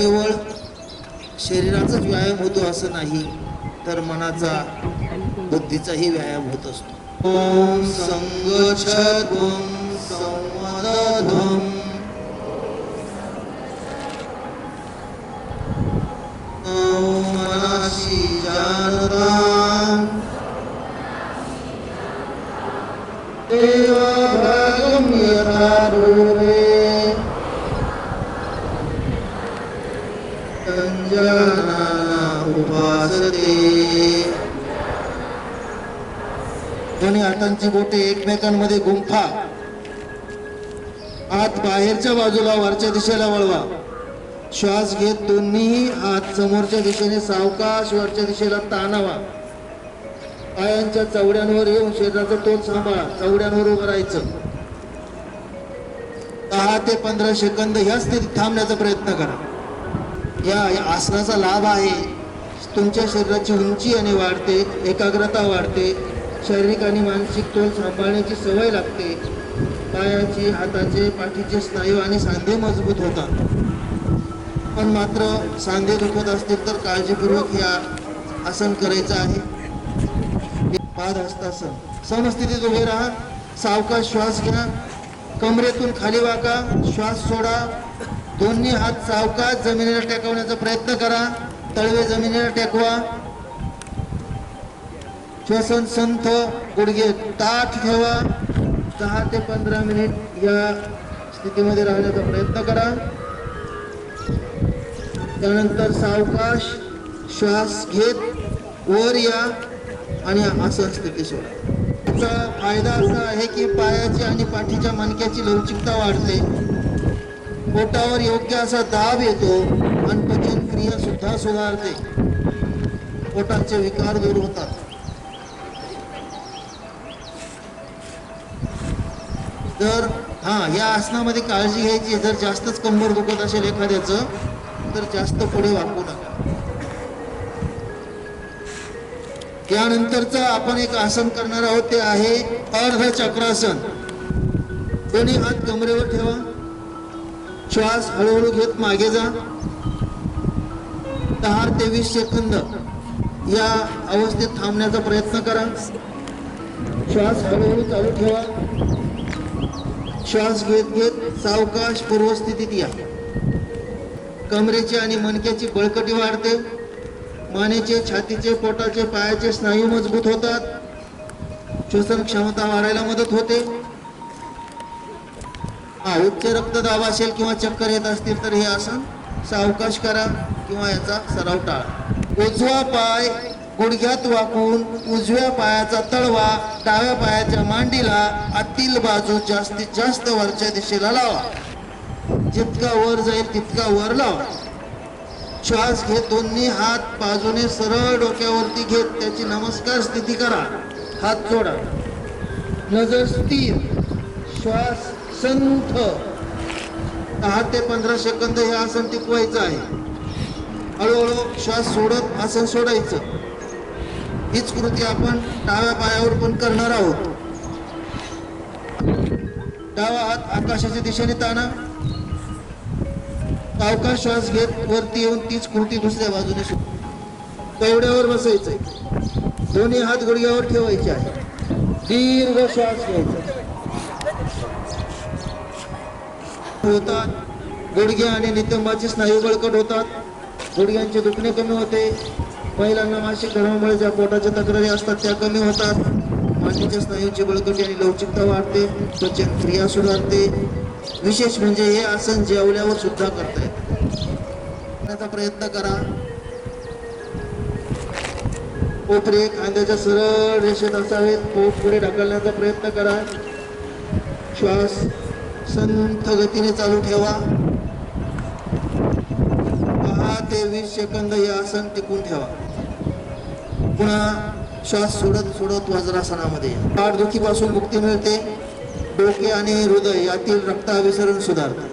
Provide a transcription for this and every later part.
केवळ शरीराचाच व्यायाम होतो असं नाही तर मनाचा बुद्धीचाही व्यायाम होत असतो. ओम संगच्छध्वं संवदध्वं मनाशी मनसि हातांची बोटे एकमेकांमध्ये गुंफा. आत बाहेरच्या बाजूला वरच्या दिशेला वळवा. श्वास घेत दोन्ही हात समोरच्या दिशेने सावकाश वरच्या दिशेला ताणावा. पायांच्या चवड्यांवर येऊन शरीराचा तोल सांभाळा. चवड्यांवर उभं राहायचं. दहा ते पंधरा सेकंद ह्या स्थितीत थांबण्याचा प्रयत्न करा. या या आसनाचा लाभ आहे. तुमच्या शरीराची उंची आणि वाढते एकाग्रता वाढते. शारीरिक आणि मानसिक तोल सांभाळण्याची सवय लागते. पायाची हाताचे पाठीचे स्नायू आणि सांधे मजबूत होतात. पण मात्र सांधे दुखत असतील तर काळजीपूर्वक हे आसन करायचं आहे. पाद हस्तासन. समस्थितीत उभे राहा. सावकाश श्वास घ्या. कमरेतून खाली वाका. श्वास सोडा. दोन्ही हात सावकाश जमिनीला टेकवण्याचा प्रयत्न करा. तळवे जमिनीला टेकवा. श्वसन संथ गुडघे ताठ ठेवा. दहा ते पंधरा मिनिट या स्थितीमध्ये राहण्याचा प्रयत्न करा. त्यानंतर सावकाश श्वास घेत वर या आणि आसन स्थिती सोडा. याचा फायदा असा आहे की पायाची आणि पाठीच्या मणक्याची लवचिकता वाढते. पोटावर योग्य असा दाब येतो आणि पचन क्रिया सुद्धा सुधारते. पोटाचे विकार दूर होतात. तर हा या आसनामध्ये काळजी घ्यायची जर जास्तच कंबर दुखत असेल एखाद्याचं तर जास्त पुढे वाकू नका. त्यानंतरचं आपण एक आसन करणार आहोत ते आहे अर्ध चक्रासन. दोन्ही हात कमरेवर ठेवा. श्वास हळूहळू घेत मागे जा. दहा ते वीस सेकंद या अवस्थेत थांबण्याचा प्रयत्न करा. श्वास हळूहळू चालू ठेवा. श्वास घेत घेत सावकाश पूर्वस्थितीत या. कमरेची आणि मणक्याची बळकटी वाढते. मानेचे छातीचे पोटाचे पायाचे स्नायू मजबूत होतात. श्वसन क्षमता वाढायला मदत होते. हा उच्च रक्तदाब असेल किंवा चक्कर येत असतील तर हे आसन सावकाश करा किंवा याचा सराव टाळा. उजवा पाय गुडघ्यात वाकून उजव्या पायाचा तळवा डाव्या पायाच्या मांडीला आतील बाजू जास्तीत जास्त वरच्या दिशेला लावा. जितका वर जाईल तितका वर लावा. श्वास घेत दोन्ही हात बाजूने सरळ डोक्यावरती घेत त्याची नमस्कार स्थिती करा. हात जोडा. नजर स्थिर. श्वास संथ. दहा ते पंधरा सेकंद हे आसन टिकवायचं आहे. हळूहळू श्वास सोडत आसन सोडायचं. हीच कृती आपण डाव्या पायावर पण करणार आहोत. डावा हात आकाशाच्या दिशेने ताणा. सावकाश श्वास घेत वरती येऊन तीच कृती दुसऱ्या बाजूने सुरू कवड्यावर बसायचंय. दोन्ही हात गुडघ्यावर ठेवायचे आहे दीर्घ श्वास घ्यायचा. होतात. गुडघे आणि नितंबाचे स्नायू बळकट होतात. गुडघ्यांचे दुखणे कमी होते. महिलांना मासिक धर्मामुळे ज्या पोटाच्या तक्रारी असतात त्या कमी होतात. मांडीच्या स्नायूची बळकटी आणि लवचिकता वाढते पचन क्रिया सुधारते विशेष म्हणजे हे आसन जेवल्यावर सुद्धा करता येते. प्रयत्न करा. कोपरे खांद्याच्या सरळ रेषेत असावेत. पोट पुढे ढकलण्याचा प्रयत्न करा. श्वास संथ गतीने चालू ठेवा. दहा ते वीस सेकंद हे आसन टिकून ठेवा. पुन्हा श्वास सोडत सोडत वज्रासनामध्ये. पाठदुखीपासून मुक्ती मिळते. डोके आणि हृदय यातील रक्ताभिसरण सुधारते.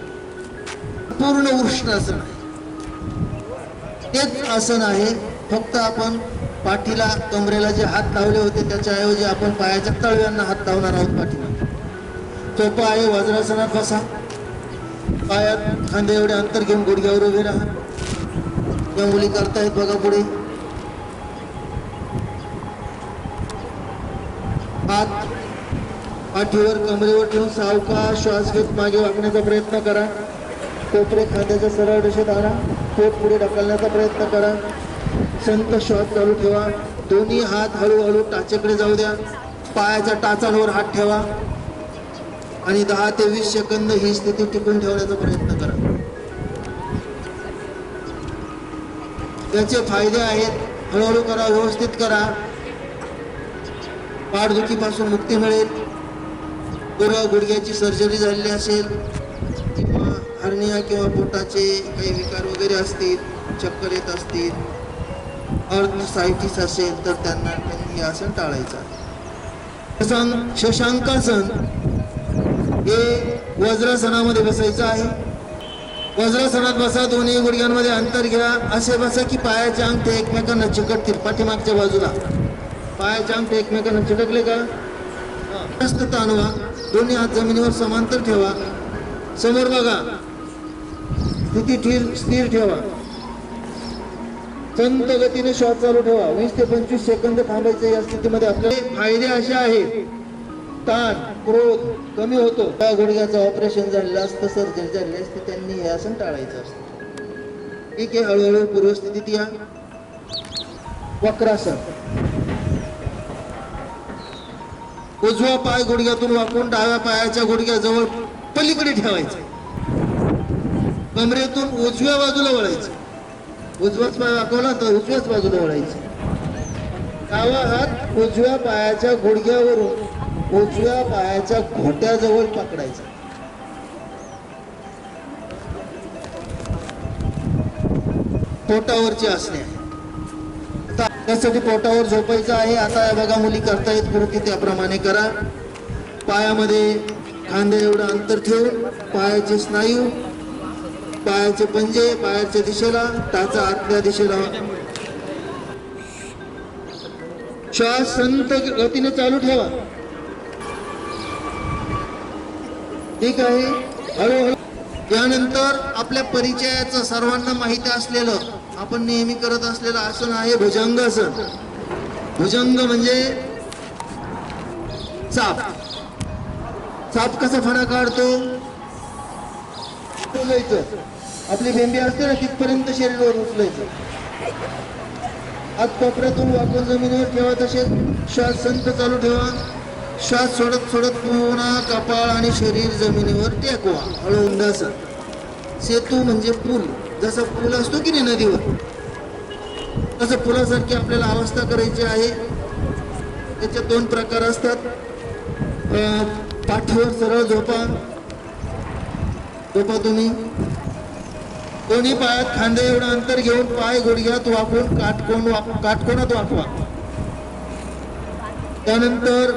पूर्ण उष्णासन तेच आसन आहे. फक्त आपण पाठीला कमरेला जे हात लावले होते त्याच्याऐवजी आपण पायाच्या तळव्यांना हात लावणार आहोत पाठीला सोपं आहे वज्रासनात बसा. पायात खांदे एवढे अंतर घेऊन गुडघ्यावर उभे राहा. या मुली करतायत बघा पुढे. हात पाठीवर कमरेवर ठेवून सावका श्वास घेत मागे वागण्याचा प्रयत्न करा. कोपरे खांद्याच्या सरळ रेषेत आणा. पोट पुढे ढकलण्याचा प्रयत्न करा. संत श्वास चालू ठेवा. दोन्ही हात हळूहळू टाचेकडे जाऊ द्या. पायाच्या टाचांवर हात ठेवा. आणि दहा ते वीस सेकंद ही स्थिती टिकून ठेवण्याचा प्रयत्न करा. याचे फायदे आहेत. हळूहळू करा व्यवस्थित करा. पाठदुखीपासून मुक्ती मिळेल. गुडघा गुडघ्याची सर्जरी झालेली असेल किंवा हर्निया किंवा पोटाचे काही विकार वगैरे असतील चक्कर येत असतील अर्थसायटिस असेल तर त्यांना त्यांनी हे आसन टाळायचं. शशांक शशांकासन हे वज्रासनामध्ये बसायचं आहे. वज्रासनात बसा दोन्ही गुडघ्यांमध्ये अंतर घ्या. असे बसा की पायाचे अंगठे एकमेकांना चिकटतील. पाठीमागच्या बाजूला. पायाचे अंगठे एकमेकांना चिटकले का? जास्त ताणवा. दोन्ही हात जमिनीवर समांतर ठेवा. समोर बघा. स्थिती ठिर स्थिर ठेवा. संत गतीने श्वास चालू ठेवा. वीस ते पंचवीस सेकंद थांबायचे या स्थितीमध्ये आपले फायदे असे आहेत. ताण क्रोध कमी होतो. त्या गुडघ्याचं ऑपरेशन झालेलं असतं सर्जरी झालेली असते त्यांनी हे आसन टाळायचं असतं. ठीक आहे हळूहळू पूर्वस्थितीत या. वक्रासन. उजवा पाय गुडघ्यातून वाकून डाव्या पायाच्या गुडघ्याजवळ पलीकडे ठेवायचं. कमरेतून उजव्या बाजूला वळायचं. उजवाच पाय वाकवला तर उजव्याच बाजूला वळायचं. डावा हात उजव्या पायाच्या गुडघ्यावरून उजव्या पायाच्या घोट्याजवळ पकडायचा. पोटावरची असण्या. त्यासाठी पोटावर झोपायचं आहे. आता या बघा मुली करतायत कृती त्याप्रमाणे करा. पायामध्ये खांद्या एवढं अंतर ठेवून पायाचे स्नायू पायाचे पंजे पायाच्या दिशेला टाचा आतल्या दिशेला. श्वास संत गतीने चालू ठेवा. ठीक आहे? हळूहळू. यानंतर आपल्या परिचयाचं सर्वांना माहिती असलेलं आपण नेहमी करत असलेलं आसन आहे भुजंगासन भुजंग म्हणजे चाप चाप कसा फणा काढतो? आपली बेंबी असते ना तिथपर्यंत शरीरावर उचलायचं. आत कोपऱ्यातून वाकून जमिनीवर ठेवा तसेच श्वास संत चालू ठेवा. श्वास सोडत सोडत पुन्हा कपाळ आणि शरीर जमिनीवर टेकवा. हळू सेतू म्हणजे पूल. जसं पूल असतो की नाही नदीवर? तसं पुलासारखी आपल्याला अवस्था करायची आहे. त्याचे दोन प्रकार असतात. पाठीवर सरळ झोपा. झोपा तुम्ही. दोन्ही पायात खांदे एवढं अंतर घेऊन पाय गुडघ्यात वापरून काटकोण वाप काटकोणात वाकवा. त्यानंतर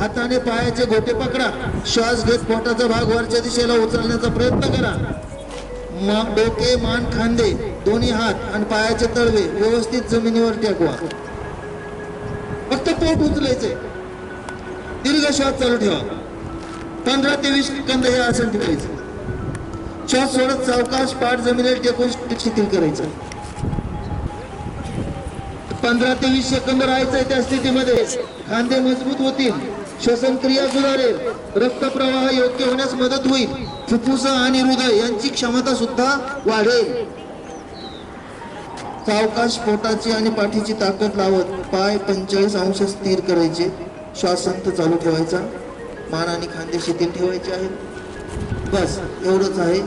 हाताने पायाचे गोटे पकडा. श्वास घेत पोटाचा भाग वरच्या दिशेला उचलण्याचा प्रयत्न करा. ना डोके मान खांदे दोन्ही हात आणि पायाचे तळवे व्यवस्थित जमिनीवर टेकवा. फक्त पोट उचलायचे. दीर्घ श्वास चालू ठेवा. पंधरा ते वीस कंद हे आसन ठेवायचं. श्वास सोडत सावकाश पाठ जमिनीवर टेकून शिथिल करायचं. पंधरा ते वीस सेकंद राहायचंय त्या स्थितीमध्ये. खांदे मजबूत होतील. श्वसनक्रिया सुधारेल. रक्तप्रवाह योग्य होण्यास मदत होईल. फुफ्फुस आणि हृदय यांची क्षमता सुद्धा वाढेल. सावकाश पोटाची आणि पाठीची ताकद लावत पाय पंचेचाळीस अंश स्थिर करायचे. श्वासंत चालू ठेवायचा. मान आणि खांदे शिथिल ठेवायचे आहेत. बस एवढंच आहे.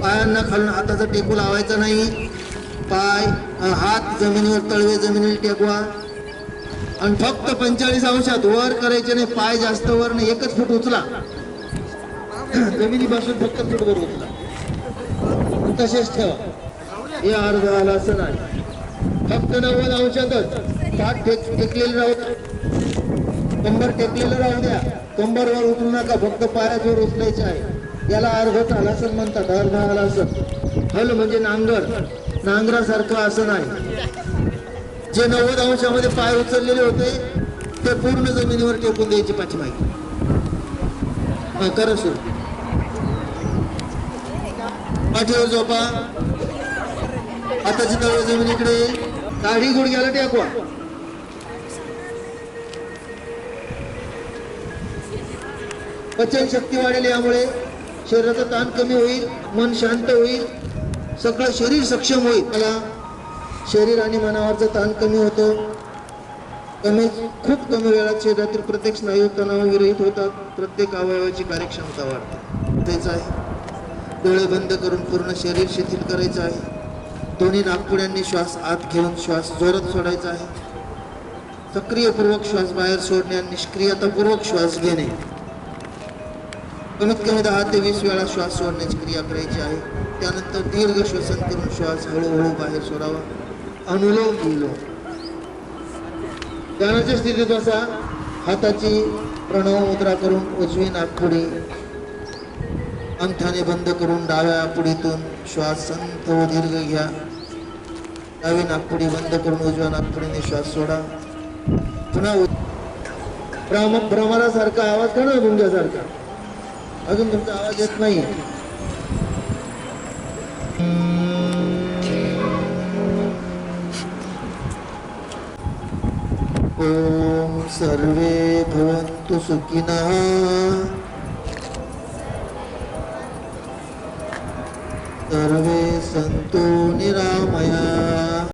पायांना खालून हाताचा टेकू लावायचा नाही. पाय हात जमिनीवर तळवे जमिनीवर टेकवा. आणि फक्त पंचेचाळीस अंशात वर करायचे नाही पाय जास्त वर नाही एकच फूट उचला. जमिनीपासून फक्त फूट वर उचला. तसेच ठेवा. हे अर्ध आला असं नाही. फक्त नव्वद अंशातच. पाठ फेक टेकलेलं राहू द्या. कंबर टेकलेलं राहू द्या. कंबरवर उचलू नका फक्त पायाजवळ उचलायचे आहे. याला अर्ध तालासन म्हणतात अर्ध आलासन हल म्हणजे नांगर. नांगरासारखं असं नाही. जे नव्वद अंशामध्ये पाय उचललेले होते ते पूर्ण जमिनीवर टेकून द्यायची पाठीमागे. हा, करा सुरू. पाठीवर झोपा. आताची नव्या जमिनीकडे काढी गुडघ्याला टेकवा. पचन शक्ती वाढेल यामुळे शरीराचा ताण कमी होईल मन शांत होईल सगळं शरीर सक्षम होईल. मला शरीर आणि मनावरचा ताण कमी होतो कमी खूप कमी वेळात शरीरातील प्रत्येक स्नायू तणाव विरहित होतात. प्रत्येक अवयवाची कार्यक्षमता वाढते. तेच आहे. डोळे बंद करून पूर्ण शरीर शिथिल करायचं आहे. दोन्ही नागपुड्यांनी श्वास आत घेऊन श्वास जोरात सोडायचा आहे. सक्रियपूर्वक श्वास बाहेर सोडणे आणि निष्क्रियतापूर्वक श्वास घेणे. कमीत कमी दहा ते वीस वेळा श्वास सोडण्याची क्रिया करायची आहे. त्यानंतर दीर्घ श्वसन करून श्वास हळूहळू बाहेर सोडावा. अनुलोम विलोम. ध्यानाच्या स्थितीत असा हाताची प्रणव मुद्रा करून उजवी नागपुडी अंथाने बंद करून डाव्या पुढीतून श्वास संत व दीर्घ घ्या. डावी नागपुडी बंद करून उजव्या नागपुडीने श्वास सोडा. पुन्हा उ- भ्रम भ्रमरासारखा आवाज करा गुंग्यासारखा? अजून तुमचा आवाज येत नाही ओम सर्वे भवन्तु सुखिनः। सर्वे सन्तु निरामया।